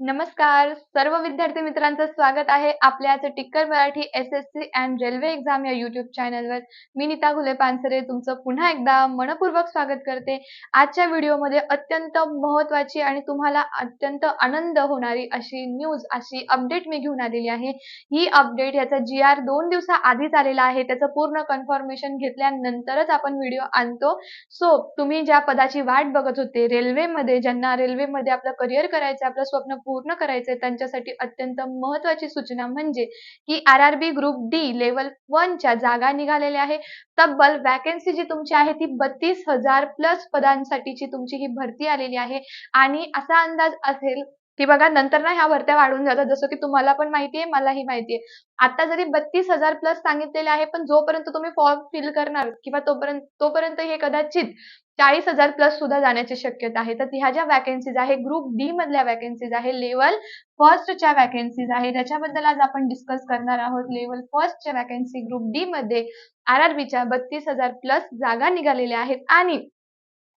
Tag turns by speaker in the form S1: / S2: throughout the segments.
S1: नमस्कार. सर्व विद्यार्थी मित्रांचं स्वागत आहे आपल्या Tikkar Marathi S S C and railway exam या युट्यूब चॅनलवर मी नीता घुले पानसरे तुमचं पुन्हा एकदा मनपूर्वक स्वागत करते. आजच्या व्हिडिओमध्ये अत्यंत महत्वाची आणि तुम्हाला अत्यंत आनंद होणारी अशी न्यूज अशी अपडेट मी घेऊन आलेली आहे. ही अपडेट याचा जी आर दोन दिवसा आधीच आलेला आहे. त्याचं पूर्ण कन्फर्मेशन घेतल्यानंतरच आपण व्हिडिओ आणतो. सो तुम्ही ज्या पदाची वाट बघत होते रेल्वेमध्ये ज्यांना रेल्वेमध्ये आपलं करिअर करायचं आपलं स्वप्न पूर्ण करायचंय त्यांच्यासाठी अत्यंत महत्वाची सूचना म्हणजे की R R B group D level च्या जागा निघालेल्या आहे. तब्बल वॅकन्सी जी तुमची आहे ती बत्तीस हजार प्लस पदांसाठीची तुमची ही भरती आलेली आहे. आणि असा अंदाज असेल की बघा नंतर ना ह्या भरत्या वाढून जातात. जसं की तुम्हाला पण माहितीये मलाही माहितीये आता जरी बत्तीस हजार प्लस सांगितलेले आहे पण जोपर्यंत तुम्ही फॉर्म फिल करणार किंवा तोपर्यंत तोपर्यंत हे कदाचित चाळीस हजार प्लस सुद्धा जाण्याची शक्यता आहे. तर ह्या ज्या वॅकन्सीज आहे ग्रुप डी मधल्या वॅकन्सीज आहे लेवल फर्स्टच्या वॅकन्सीज आहे त्याच्याबद्दल आज आपण डिस्कस करणार आहोत. लेवल फर्स्टच्या वॅकन्सी ग्रुप डी मध्ये आर आर बीच्या बत्तीस हजार प्लस जागा निघालेल्या आहेत. आणि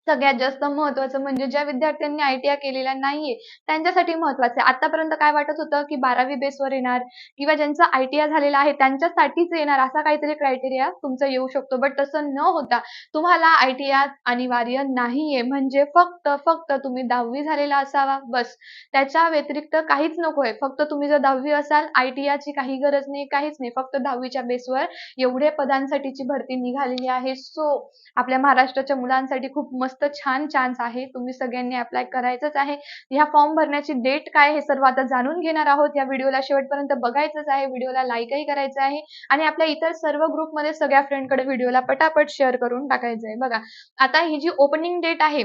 S1: सगळ्यात जास्त महत्वाचं म्हणजे ज्या विद्यार्थ्यांनी आयटीआय केलेला नाहीये त्यांच्यासाठी महत्वाचं आहे. आतापर्यंत काय वाटत होतं की बारावी बेसवर येणार किंवा ज्यांचं आयटीआय झालेलं आहे त्यांच्यासाठीच येणार असा काहीतरी क्रायटेरिया तुमचा येऊ शकतो. बट तसं न होता तुम्हाला आयटीआय अनिवार्य नाहीये. म्हणजे फक्त फक्त तुम्ही दहावी झालेला असावा. बस. त्याच्या व्यतिरिक्त काहीच नकोय फक्त तुम्ही जर दहावी असाल आयटीआयची काही गरज नाही काहीच नाही. फक्त दहावीच्या बेसवर एवढे पदांसाठीची भरती निघालेली आहे. सो आपल्या महाराष्ट्राच्या मुलांसाठी खूप मस्त मस्त छान चान्स आहे. तुम्ही सगळ्यांनी अप्लाय करायचंच आहे. ह्या फॉर्म भरण्याची डेट काय हे सर्व आता जाणून घेणार आहोत. या व्हिडिओला शेवटपर्यंत बघायचंच आहे. व्हिडिओला लाईकही करायचं आहे. आणि आपल्या इतर सर्व ग्रुपमध्ये सगळ्या फ्रेंडकडे व्हिडिओला पटापट शेअर करून टाकायचं आहे बघा आता ही जी ओपनिंग डेट आहे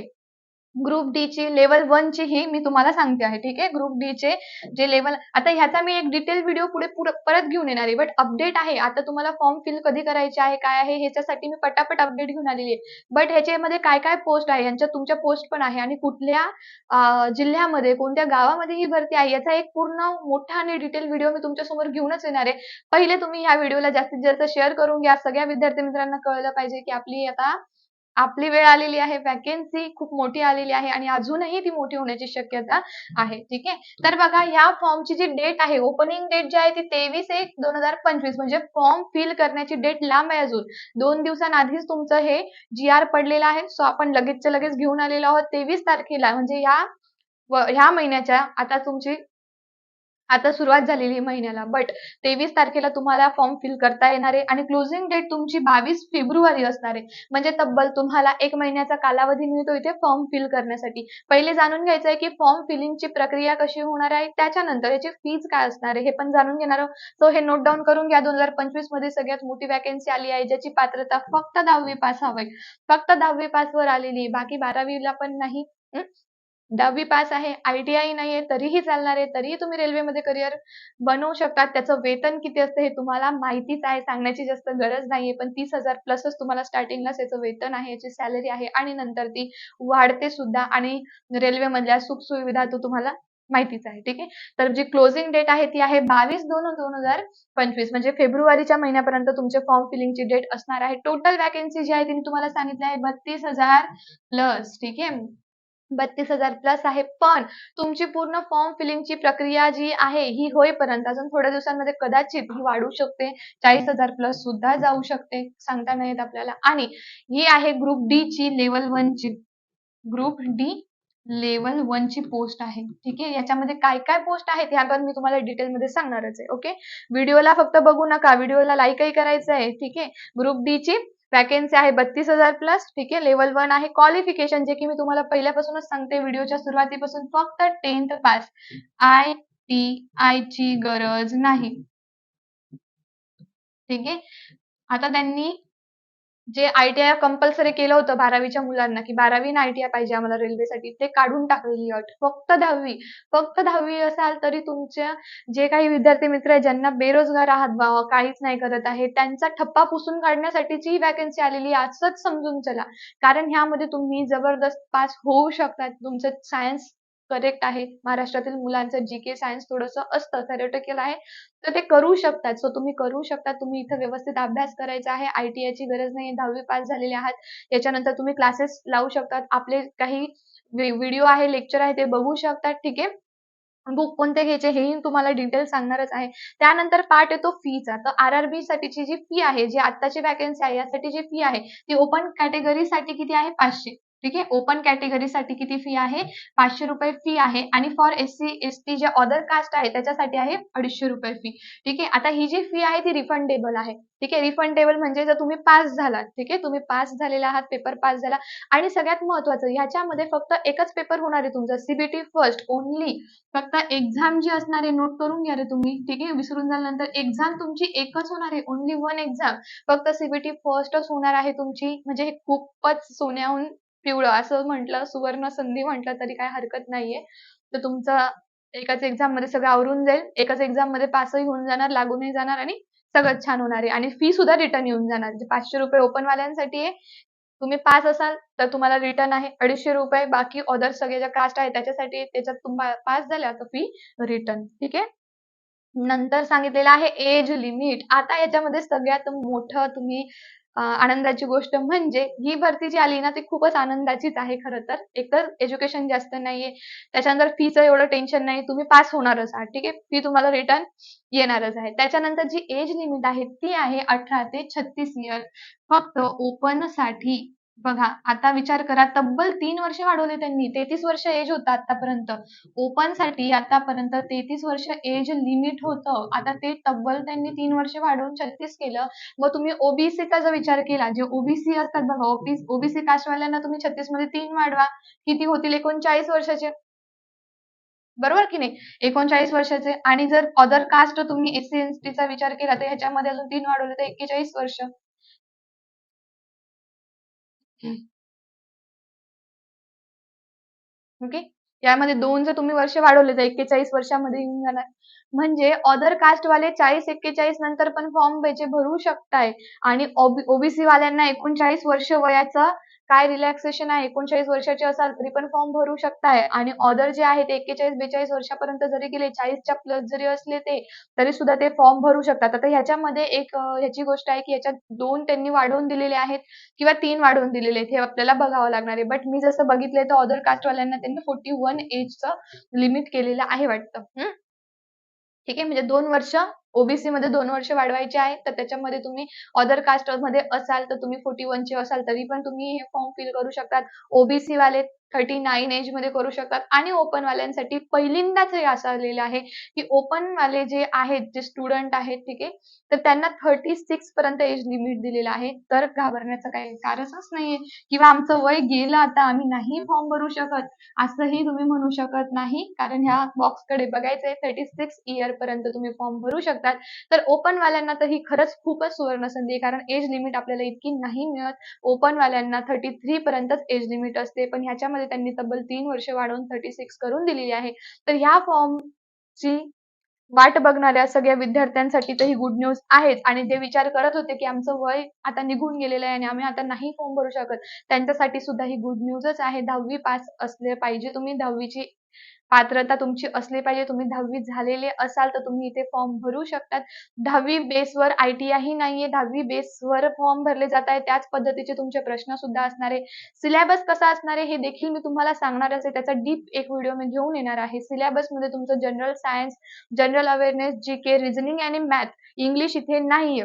S1: ग्रुप डी ची लेवल वन ची ही मी तुम्हाला सांगते आहे ठीक आहे? ग्रुप डी चे जे लेवल आता ह्याचा मी एक डिटेल व्हिडिओ पुढे परत घेऊन येणार आहे बट अपडेट आहे. आता तुम्हाला फॉर्म फिल कधी करायचे आहे काय आहे ह्याच्यासाठी मी पटापट अपडेट घेऊन आलेली आहे. बट ह्याच्यामध्ये काय काय पोस्ट आहे? यांच्या तुमच्या पोस्ट पण आहे आणि कुठल्या जिल्ह्यामध्ये कोणत्या गावामध्ये ही भरती आहे याचा एक पूर्ण मोठा आणि डिटेल व्हिडिओ मी तुमच्यासमोर घेऊनच येणार आहे. पहिले तुम्ही ह्या व्हिडिओला जास्तीत जास्त शेअर करून घ्या. सगळ्या विद्यार्थी मित्रांना कळलं पाहिजे की आपली आता आपली वेळ आलेली आहे वॅकेन्सी खूप मोठी आलेली आहे आणि अजूनही ती मोठी होण्याची शक्यता आहे ठीक आहे? तर बघा ह्या फॉर्मची जी डेट आहे ओपनिंग डेट जी आहे ती तेवीस एक दोन हजार पंचवीस म्हणजे फॉर्म फिल करण्याची डेट लांब आहे अजून. दोन दिवसांआधीच तुमचं हे जी आर पडलेलं आहे सो आपण लगेचच्या लगेच घेऊन आलेलो आहोत तेवीस तारखेला. म्हणजे ह्या ह्या महिन्याच्या आता तुमची आता सुरुवात झालेली महिन्याला. बट तेवीस तारखेला तुम्हाला फॉर्म फिल करता येणार आहे आणि क्लोजिंग डेट तुमची बावीस फेब्रुवारी असणार आहे. म्हणजे तब्बल तुम्हाला एक महिन्याचा कालावधी मिळतो इथे फॉर्म फिल करण्यासाठी. पहिले जाणून घ्यायचं आहे की फॉर्म फिलिंगची प्रक्रिया कशी होणार आहे त्याच्यानंतर याची फीज काय असणार आहे हे पण जाणून घेणार आहोत. सो हे नोट डाऊन करून घ्या. दोन हजार पंचवीसमध्ये सगळ्यात मोठी वॅकन्सी आली आहे ज्याची पात्रता फक्त दहावी पास हवी फक्त दहावी पास वर आलेली बाकी बारावीला पण नाही. दहावी पास आहे आयटीआय नाहीये तरीही चालणार आहे तरीही तुम्ही रेल्वेमध्ये करिअर बनवू शकता त्याचं वेतन किती असतं हे तुम्हाला माहितीच आहे सांगण्याची जास्त गरज नाहीये पण तीस हजार प्लसच तुम्हाला स्टार्टिंगलाच याचं वेतन आहे याची सॅलरी आहे आणि नंतर ती वाढते सुद्धा आणि रेल्वेमधल्या सुखसुविधा तो तुम्हाला माहितीच आहे ठीक आहे? तर जी क्लोजिंग डेट आहे ती आहे बावीस दोन दोन हजार पंचवीस म्हणजे फेब्रुवारीच्या महिन्यापर्यंत तुमचे फॉर्म फिलिंगची डेट असणार आहे. टोटल वॅकन्सी जी आहे ती तुम्हाला सांगितली आहे बत्तीस हजार प्लस ठीक आहे? बत्तीस हजार प्लस आहे. पण तुमची पूर्ण फॉर्म फिलिंगची प्रक्रिया जी आहे ही होईपर्यंत अजून थोड्या दिवसांमध्ये कदाचित ही वाढू शकते. चाळीस हजार प्लस सुद्धा जाऊ शकते सांगता नाही येत आपल्याला. आणि ही आहे ग्रुप डी ची लेवल वन ची ग्रुप डी लेवल वन ची पोस्ट आहे. ठीक आहे? याच्यामध्ये काय काय पोस्ट आहेत ह्याबद्दल मी तुम्हाला डिटेलमध्ये सांगणारच आहे. ओके व्हिडिओला फक्त बघू नका. व्हिडिओला लाईकही करायचं आहे ठीक आहे? ग्रुप डी ची वॅकेन्सी आहे बत्तीस हजार प्लस ठीक आहे? लेवल वन आहे. क्वालिफिकेशन जे की मी तुम्हाला पहिल्यापासूनच सांगते व्हिडिओच्या सुरुवातीपासून फक्त tenth pass I T I ची गरज नाही. ठीक आहे? आता त्यांनी जे आयटीआय कंपल्सरी केलं होतं बारावीच्या मुलांना की बारावी आयटीआय पाहिजे आम्हाला रेल्वेसाठी ते काढून टाकलेली अट फक्त दहावी फक्त दहावी असाल तरी तुमच्या जे काही विद्यार्थी मित्र आहेत ज्यांना बेरोजगार आहात बा काहीच नाही करत आहे त्यांचा ठप्पा पुसून काढण्यासाठीची ही वॅकन्सी आलेली असंच समजून चला. कारण ह्यामध्ये तुम्ही जबरदस्त पास होऊ शकतात तुमचं सायन्स करेक्ट आहे. महाराष्ट्रातील मुलांचं जी के सायन्स थोडंसं असतं थेरोटिकल आहे. तर ते करू शकतात. सो तुम्ही करू शकता. तुम्ही इथं व्यवस्थित अभ्यास करायचा आहे. आय टी आयची गरज नाही दहावी पास झालेले आहात. याच्यानंतर तुम्ही क्लासेस लावू शकतात. आपले काही व्हिडिओ आहे लेक्चर आहे ते बघू शकतात. ठीक आहे? बुक कोणते घ्यायचे हेही तुम्हाला डिटेल सांगणारच आहे. त्यानंतर पार्ट येतो फीचा तर आर आर बी साठीची जी फी आहे जी आत्ताची वॅकन्सी आहे यासाठी जी फी आहे ती ओपन कॅटेगरीसाठी किती आहे? पाचशे. ठीक आहे? ओपन कॅटेगरीसाठी किती फी आहे? पाचशे रुपये फी आहे. आणि for S C S T जे अदर कास्ट आहे त्याच्यासाठी आहे अडीचशे रुपये फी ठीक आहे? आता ही जी फी आहे ती रिफंडेबल आहे. ठीक आहे? रिफंडेबल म्हणजे जर तुम्ही पास झालात ठीक आहे? तुम्ही पास झालेला आहात पेपर पास झाला. आणि सगळ्यात महत्वाचं ह्याच्यामध्ये फक्त एकच पेपर होणार आहे तुमचा. सीबीटी फर्स्ट ओनली फक्त एक्झाम जी असणार आहे नोट करून घ्या रे तुम्ही. ठीक आहे? विसरून झाल्यानंतर एक्झाम तुमची एकच होणार आहे. ओनली वन एक्झाम फक्त सीबीटी फर्स्टच होणार आहे तुमची. म्हणजे हे खूपच सोन्याहून पिवळं. असं म्हटलं सुवर्ण संधी म्हटलं तरी काय हरकत नाहीये. तर तुमचं एकाच एक्झाममध्ये सगळं आवरून जाईल. एकाच एक्झाममध्ये पासही होऊन जाणार लागूनही जाणार आणि सगळं छान होणार आहे. आणि फी सुद्धा रिटर्न येऊन जाणार. जे पाचशे रुपये ओपन वाल्यांसाठी आहे. तुम्ही पास असाल तर तुम्हाला रिटर्न आहे. अडीचशे रुपये. बाकी अदर सगळे ज्या कास्ट आहे त्याच्यासाठी त्याच्यात तुम्हाला पास झाल्या तर फी रिटर्न ठीक आहे? नंतर सांगितलेलं आहे एज लिमिट आता याच्यामध्ये सगळ्यात मोठं तुम्ही आनंदाची गोष्ट म्हणजे ही भरती जी आली ना ती खूपच आनंदाचीच आहे खरं तर. एकतर एज्युकेशन जास्त नाहीये त्याच्यानंतर फीचं एवढं टेन्शन नाही तुम्ही पास होणारच आहात ठीक आहे? फी तुम्हाला रिटर्न येणारच आहे. त्याच्यानंतर जी एज लिमिट आहे ती आहे अठरा ते छत्तीस इयर फक्त ओपनसाठी बघा आता विचार करा तब्बल तीन वर्ष वाढवले त्यांनी तेहतीस वर्ष एज होतं आतापर्यंत. ओपनसाठी आतापर्यंत तेहतीस वर्ष एज लिमिट होतं. आता ते तब्बल त्यांनी तीन वर्ष वाढवून छत्तीस केलं. मग तुम्ही ओबीसीचा जर विचार केला जे ओबीसी असतात बघा ओबीसी कास्टवाल्यांना तुम्ही छत्तीसमध्ये तीन वाढवा. किती होतील? एकोणचाळीस वर्षाचे. बरोबर की नाही? एकोणचाळीस वर्षाचे. आणि जर अदर कास्ट तुम्ही एससी एसटीचा विचार केला तर ह्याच्यामध्ये अजून तीन वाढवले तर एक्केचाळीस वर्ष. ओके. यामध्ये दोन जर तुम्ही वर्ष वाढवले तर एक्केचाळीस वर्षामध्ये येऊन जाणार. म्हणजे अदर कास्ट वाले चाळीस एक्केचाळीस नंतर पण फॉर्म त्याचे भरू शकताय. आणि ओबीसी वाल्यांना एकोणचाळीस वर्ष वयाचा काय रिलॅक्सेशन आहे? एकोणचाळीस वर्षाचे असाल तरी पण फॉर्म भरू शकताय. आणि ऑदर जे आहेत एक्केचाळीस बेचाळीस वर्षापर्यंत जरी गेले चाळीसच्या प्लस जरी असले ते तरी सुद्धा ते फॉर्म भरू शकतात. आता ह्याच्यामध्ये एक ह्याची गोष्ट आहे की ह्याच्यात दोन त्यांनी वाढवून दिलेले आहेत किंवा तीन वाढवून दिलेले आहेत हे आपल्याला बघावं लागणार आहे. बट मी जसं बघितलंय तर ऑदर कास्टवाल्यांना त्यांनी फोर्टी वन एजचं लिमिट केलेलं आहे वाटतं. ठीक आहे? म्हणजे दोन वर्ष ओबीसी मध्ये दोन वर्ष वाढवायचे आहेत तर त्याच्यामध्ये तुम्ही अदर कास्टमध्ये असाल तर तुम्ही फोर्टी चे असाल तरी पण तुम्ही हे फॉर्म फिल करू शकतात. ओबीसी वाले थर्टी नाईन एजमध्ये करू शकतात. आणि ओपन वाल्यांसाठी पहिल्यांदाच हे असं आलेलं आहे की ओपन वाले जे आहेत जे स्टुडंट आहेत ठीक आहे तर त्यांना थर्टी सिक्स पर्यंत एज लिमिट दिलेलं आहे. तर घाबरण्याचं काही कारणच नाहीये. किंवा आमचं वय गेलं आता आम्ही नाही फॉर्म भरू शकत. असंही तुम्ही म्हणू शकत नाही. कारण ह्या बॉक्सकडे बघायचंय थर्टी सिक्स इयर पर्यंत तुम्ही फॉर्म भरू शकतात. तर ओपन वाल्यांना तर ही खरंच खूपच सुवर्ण संधी आहे. कारण एज लिमिट आपल्याला इतकी नाही मिळत. ओपन वाल्यांना थर्टी थ्री पर्यंतच एज लिमिट असते. पण ह्याच्यामध्ये त्यांनी तब्बल तीन वर्ष वाढवून थर्टी सिक्स करून दिलेली आहे. तर ह्या फॉर्मची वाट बघणाऱ्या सगळ्या विद्यार्थ्यांसाठी तर ही गुड न्यूज आहेच. आणि जे विचार करत होते की आमचं वय आता निघून गेलेलं आहे आणि आम्ही आता नाही फॉर्म भरू शकत. त्यांच्यासाठी सुद्धा ही गुड न्यूजच आहे. दहावी पास असले पाहिजे तुम्ही. दहावीची पात्रता तुमची असली पाहिजे तुम्ही दहावी झालेले असाल तर तुम्ही इथे फॉर्म भरू शकतात. दहावी बेसवर आय टी आय ही नाहीये दहावी बेसवर फॉर्म भरले जात आहे. त्याच पद्धतीचे तुमचे प्रश्न सुद्धा असणार आहे. सिलेबस कसा असणार आहे हे देखील मी तुम्हाला सांगणारच आहे. त्याचा डीप एक व्हिडिओ मी घेऊन येणार आहे. सिलेबसमध्ये तुमचं general science general awareness G K reasoning आणि मॅथ इंग्लिश इथे नाहीये.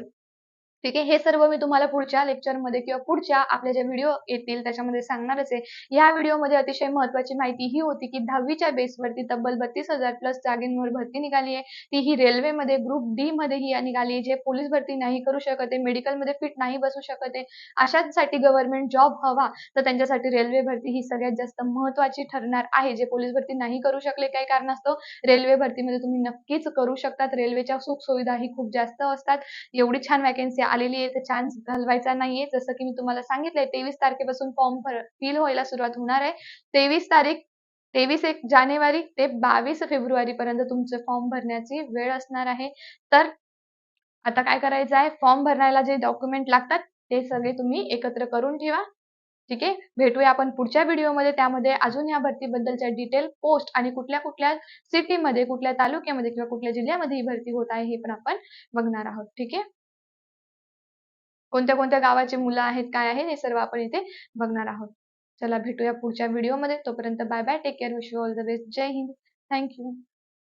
S1: ठीक आहे? हे सर्व मी तुम्हाला पुढच्या लेक्चरमध्ये किंवा पुढच्या आपल्या ज्या व्हिडिओ येतील त्याच्यामध्ये सांगणारच आहे. या व्हिडिओमध्ये अतिशय महत्वाची माहिती ही होती की दहावीच्या बेसवरती तब्बल बत्तीस हजार प्लस जागींवर भरती निघाली आहे. ती ही रेल्वेमध्ये ग्रुप डी मध्ये ही निघाली जे पोलीस भरती नाही करू शकत आहे मेडिकलमध्ये फिट नाही बसू शकत आहे अशांसाठी गव्हर्नमेंट जॉब हवा तर त्यांच्यासाठी रेल्वे भरती ही सगळ्यात जास्त महत्वाची ठरणार आहे. जे पोलीस भरती नाही करू शकले काही कारणास्तव रेल्वे भरतीमध्ये तुम्ही नक्कीच करू शकतात. रेल्वेच्या सुख सुविधा ही खूप जास्त असतात. एवढी छान वॅकन्सी आलेली आहे तर चान्स घालवायचा नाहीये. जसं की मी तुम्हाला सांगितलंय तेवीस तारखेपासून फॉर्म फिल व्हायला सुरुवात होणार आहे. तेवीस तारीख तेवीस एक जानेवारी ते बावीस फेब्रुवारी पर्यंत तुमचे फॉर्म भरण्याची वेळ असणार आहे. तर आता काय करायचं आहे? फॉर्म भरण्याला जे डॉक्युमेंट लागतात ते सगळे तुम्ही एकत्र करून ठेवा. ठीक आहे? भेटूया आपण पुढच्या व्हिडिओमध्ये त्यामध्ये अजून या भरतीबद्दलच्या डिटेल पोस्ट आणि कुठल्या कुठल्या सिटीमध्ये कुठल्या तालुक्यामध्ये किंवा कुठल्या जिल्ह्यामध्ये ही भरती होत आहे हे पण आपण बघणार आहोत. ठीक आहे? कोणत्या कोणत्या गावाचे मुलं आहेत काय आहे हे सर्व आपण इथे बघणार आहोत. चला भेटूया पुढच्या व्हिडिओमध्ये तोपर्यंत bye bye take care wish you all the best Jai Hind thank you